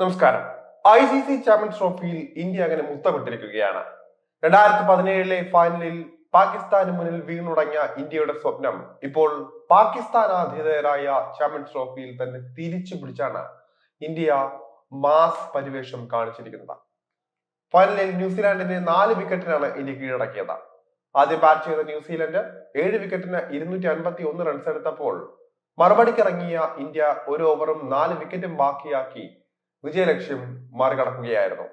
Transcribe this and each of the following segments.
നമസ്കാരം. I C C champions ട്രോഫിയിൽ India അങ്ങനെ മുത്തമിട്ടിരിക്കുകയാണ്. രണ്ടായിരത്തി പതിനേഴിലെ ഫൈനലിൽ പാകിസ്ഥാന് മുന്നിൽ വീണുടങ്ങിയ ഇന്ത്യയുടെ സ്വപ്നം ഇപ്പോൾ പാകിസ്ഥാൻ ആതിഥേയരായ ചാമ്പ്യൻസ് ട്രോഫിയിൽ തന്നെ തിരിച്ചു പിടിച്ചാണ് ഇന്ത്യ മാസ് പരിവേഷം കാണിച്ചിരിക്കുന്നത്. ഫൈനലിൽ ന്യൂസിലാൻഡിനെ നാല് വിക്കറ്റിനാണ് ഇന്ത്യ കീഴടക്കിയത്. ആദ്യം ബാറ്റ് ചെയ്ത ന്യൂസിലൻഡ് ഏഴ് വിക്കറ്റിന് ഇരുന്നൂറ്റി അൻപത്തി ഒന്ന് റൺസ് എടുത്തപ്പോൾ മറുപടിക്കിറങ്ങിയ ഇന്ത്യ ഒരു ഓവറും നാല് വിക്കറ്റും ബാക്കിയാക്കി വിജയലക്ഷ്യം മറികടക്കുകയായിരുന്നു.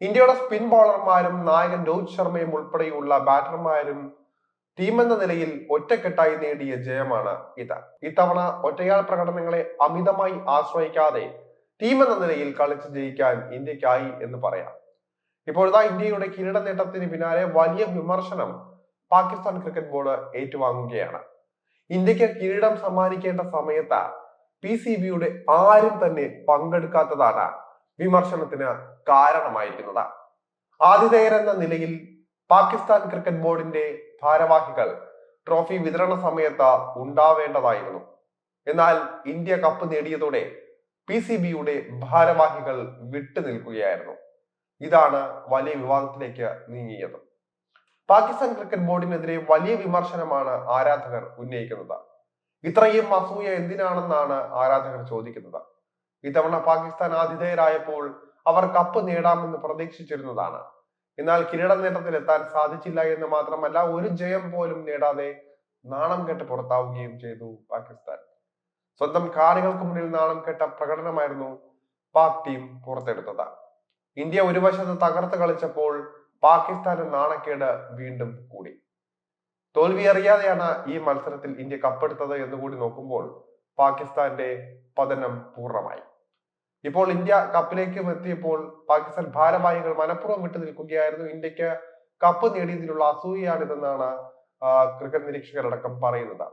ഇന്ത്യയുടെ സ്പിൻ ബോളർമാരും നായകൻ രോഹിത് ശർമ്മയും ഉൾപ്പെടെയുള്ള ബാറ്റർമാരും ടീം എന്ന നിലയിൽ ഒറ്റക്കെട്ടായി നേടിയ ജയമാണ് ഇത്. ഇത്തവണ ഒറ്റയാൾ പ്രകടനങ്ങളെ അമിതമായി ആശ്രയിക്കാതെ ടീം എന്ന നിലയിൽ കളിച്ച് ജയിക്കാൻ ഇന്ത്യക്കായി എന്ന് പറയാം. ഇപ്പോഴത്തെ ഇന്ത്യയുടെ കിരീട നേട്ടത്തിന് പിന്നാലെ വലിയ വിമർശനം പാകിസ്ഥാൻ ക്രിക്കറ്റ് ബോർഡ് ഏറ്റുവാങ്ങുകയാണ്. ഇന്ത്യയ്ക്ക് കിരീടം സമ്മാനിക്കേണ്ട സമയത്ത് പി സി ബിയുടെ ആരും തന്നെ പങ്കെടുക്കാത്തതാണ് വിമർശനത്തിന് കാരണമായിരിക്കുന്നത്. ആതിഥേയരെന്ന നിലയിൽ പാകിസ്ഥാൻ ക്രിക്കറ്റ് ബോർഡിന്റെ ഭാരവാഹികൾ ട്രോഫി വിതരണ സമയത്ത് ഉണ്ടാവേണ്ടതായിരുന്നു. എന്നാൽ ഇന്ത്യ കപ്പ് നേടിയതോടെ പി സി ബിയുടെ ഭാരവാഹികൾ വിട്ടുനിൽക്കുകയായിരുന്നു. ഇതാണ് വലിയ വിവാദത്തിലേക്ക് നീങ്ങിയത്. പാകിസ്ഥാൻ ക്രിക്കറ്റ് ബോർഡിനെതിരെ വലിയ വിമർശനമാണ് ആരാധകർ ഉന്നയിക്കുന്നത്. ഇത്രയും അസൂയ എന്തിനാണെന്നാണ് ആരാധകർ ചോദിക്കുന്നത്? ഇത്തവണ പാകിസ്ഥാൻ ആതിഥേയരായപ്പോൾ അവർ കപ്പ് നേടാമെന്ന് പ്രതീക്ഷിച്ചിരുന്നതാണ്. എന്നാൽ കിരീട നേട്ടത്തിൽ എത്താൻ സാധിച്ചില്ല എന്ന് മാത്രമല്ല ഒരു ജയം പോലും നേടാതെ നാണം കെട്ട് പുറത്താവുകയും ചെയ്തു പാകിസ്ഥാൻ. സ്വന്തം കാണികൾക്ക് മുന്നിൽ നാണം കെട്ട പ്രകടനമായിരുന്നു പാക് ടീം പുറത്തെടുത്തത്. ഇന്ത്യ ഒരു വശത്ത് തകർത്ത് കളിച്ചപ്പോൾ പാകിസ്ഥാന് നാണക്കേട് വീണ്ടും കൂടി. തോൽവി അറിയാതെയാണ് ഈ മത്സരത്തിൽ ഇന്ത്യ കപ്പെടുത്തത് എന്ന് കൂടി നോക്കുമ്പോൾ പാകിസ്ഥാന്റെ പതനം പൂർണമായി. ഇപ്പോൾ ഇന്ത്യ കപ്പിലേക്കും എത്തിയപ്പോൾ പാകിസ്ഥാൻ ഭാരവാഹികൾ മനഃപൂർവം വിട്ടു നിൽക്കുകയായിരുന്നു. ഇന്ത്യയ്ക്ക് കപ്പ് നേടിയതിലുള്ള അസൂയയാണിതെന്നാണ് ക്രിക്കറ്റ് നിരീക്ഷകരടക്കം പറയുന്നത്.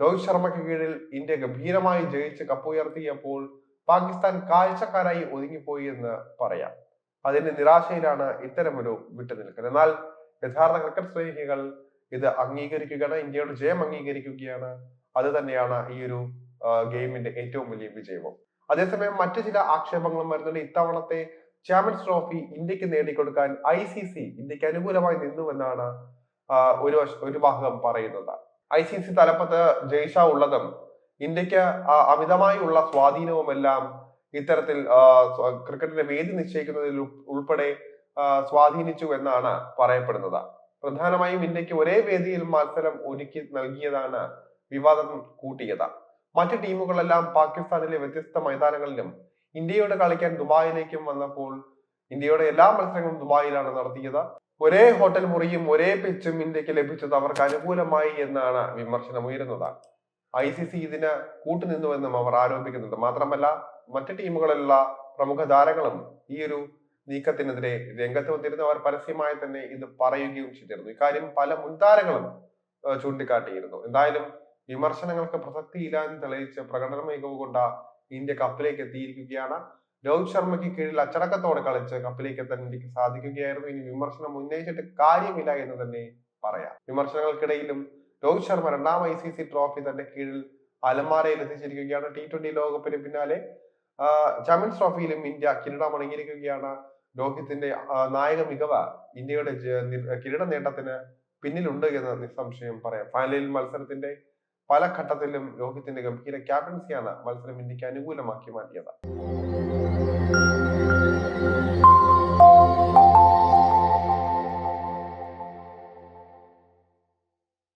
രോഹിത് ശർമ്മയ്ക്ക് കീഴിൽ ഇന്ത്യ ഗംഭീരമായി ജയിച്ച് കപ്പ് ഉയർത്തിയപ്പോൾ പാകിസ്ഥാൻ കാഴ്ചക്കാരായി ഒതുങ്ങിപ്പോയി എന്ന് പറയാം. അതിന്റെ നിരാശയിലാണ് ഇത്തരമൊരു വിട്ടുനിൽക്കൽ. എന്നാൽ യഥാർത്ഥ ക്രിക്കറ്റ് സ്നേഹികൾ ഇത് അംഗീകരിക്കുകയാണ് ഇന്ത്യയുടെ ജയം അംഗീകരിക്കുകയാണ്. അത് തന്നെയാണ് ഈ ഒരു ഗെയിമിന്റെ ഏറ്റവും വലിയ വിജയവും. അതേസമയം മറ്റു ചില ആക്ഷേപങ്ങളും വരുന്നുണ്ട്. ഇത്തവണത്തെ ചാമ്പ്യൻസ് ട്രോഫി ഇന്ത്യയ്ക്ക് നേടിക്കൊടുക്കാൻ ഐ സി സി ഇന്ത്യയ്ക്ക് അനുകൂലമായി നിന്നുവെന്നാണ് ഒരു ഒരു ഭാഗം പറയുന്നത്. ഐ സി സി തലപ്പത്ത് ജയ്ഷ ഉള്ളതും ഇന്ത്യയ്ക്ക് സ്വാധീനവും എല്ലാം ഇത്തരത്തിൽ ക്രിക്കറ്റിന്റെ വേദി നിശ്ചയിക്കുന്നതിൽ ഉൾ- ഉൾപ്പെടെ സ്വാധീനിച്ചു എന്നാണ് പറയപ്പെടുന്നത്. പ്രധാനമായും ഇന്ത്യയ്ക്ക് ഒരേ വേദിയിൽ മത്സരം ഒരുക്കി നൽകിയതാണ് വിവാദം കൂട്ടിയത്. മറ്റു ടീമുകളെല്ലാം പാകിസ്ഥാനിലെ വ്യത്യസ്ത മൈതാനങ്ങളിലും ഇന്ത്യയോട് കളിക്കാൻ ദുബായിലേക്കും വന്നപ്പോൾ ഇന്ത്യയുടെ എല്ലാ മത്സരങ്ങളും ദുബായിലാണ് നടത്തിയത്. ഒരേ ഹോട്ടൽ മുറിയും ഒരേ പിച്ചും ഇന്ത്യയ്ക്ക് ലഭിച്ചത് അവർക്ക് അനുകൂലമായി എന്നാണ് വിമർശനം ഉയരുന്നത്. ഐ സി സി ഇതിന് കൂട്ടുനിന്നുവെന്നും അവർ ആരോപിക്കുന്നുണ്ട്. മാത്രമല്ല മറ്റു ടീമുകളിലുള്ള പ്രമുഖ താരങ്ങളും ഈ ഒരു നീക്കത്തിനെതിരെ രംഗത്ത് വന്നിരുന്നു അവർ പരസ്യമായി തന്നെ ഇത് പറയുകയും ചെയ്തിരുന്നു. ഇക്കാര്യം പല മുൻതാരങ്ങളും താരങ്ങളും ചൂണ്ടിക്കാട്ടിയിരുന്നു. എന്തായാലും വിമർശനങ്ങൾക്ക് പ്രസക്തിയില്ല എന്ന് തെളിയിച്ച് പ്രകടന മികവ് കൊണ്ട ഇന്ത്യ കപ്പിലേക്ക് എത്തിയിരിക്കുകയാണ്. രോഹിത് ശർമ്മയ്ക്ക് കീഴിൽ അച്ചടക്കത്തോടെ കളിച്ച് കപ്പിലേക്ക് എത്താൻ ഇന്ത്യയ്ക്ക് സാധിക്കുകയായിരുന്നു. ഇനി വിമർശനം ഉന്നയിച്ചിട്ട് കാര്യമില്ല എന്ന് തന്നെ പറയാം. വിമർശനങ്ങൾക്കിടയിലും രോഹിത് ശർമ്മ രണ്ടാം ഐ സി സി ട്രോഫി തന്റെ കീഴിൽ അലമാരയിൽ എത്തിച്ചിരിക്കുകയാണ്. ടി ട്വന്റി ലോകകപ്പിന് പിന്നാലെ ചാമ്പ്യൻസ് ട്രോഫിയിലും ഇന്ത്യ കിരീടം അണിഞ്ഞിരിക്കുകയാണ്. രോഹിത്തിന്റെ നായക മികവ് ഇന്ത്യയുടെ കിരീട നേട്ടത്തിന് പിന്നിലുണ്ട് എന്ന് നിസ്സംശയം പറയാം. ഫൈനലിൽ മത്സരത്തിന്റെ പല ഘട്ടത്തിലും രോഹിത്തിന്റെ ഗംഭീര ക്യാപ്റ്റൻസിയാണ് മത്സരം ഇന്ത്യയ്ക്ക് അനുകൂലമാക്കി മാറ്റിയത്.